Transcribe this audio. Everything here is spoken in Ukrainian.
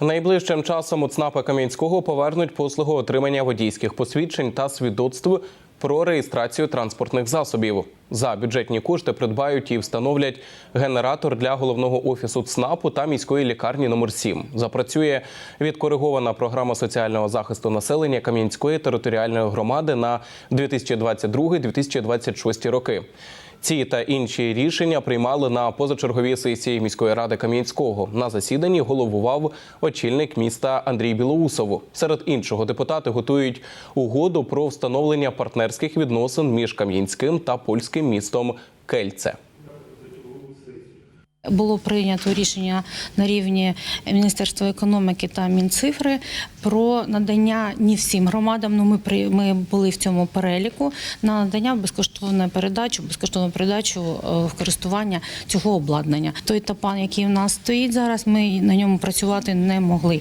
Найближчим часом у ЦНАПа Кам'янського повернуть послугу отримання водійських посвідчень та свідоцтв про реєстрацію транспортних засобів. За бюджетні кошти придбають і встановлять генератор для головного офісу ЦНАПу та міської лікарні номер 7 Запрацює відкоригована програма соціального захисту населення Кам'янської територіальної громади на 2022-2026 роки. Ці та інші рішення приймали на позачерговій сесії міської ради Кам'янського. На засіданні головував очільник міста Андрій Білоусов. Серед іншого депутати готують угоду про встановлення партнерських відносин між Кам'янським та польським містом Кельце. Було прийнято рішення на рівні Міністерства економіки та Мінцифри про надання не всім громадам. Ну ми при ми були в цьому переліку на надання безкоштовної передачу, безкоштовну передачу е, в користування цього обладнання. Той тапан, який в нас стоїть зараз, ми на ньому працювати не могли.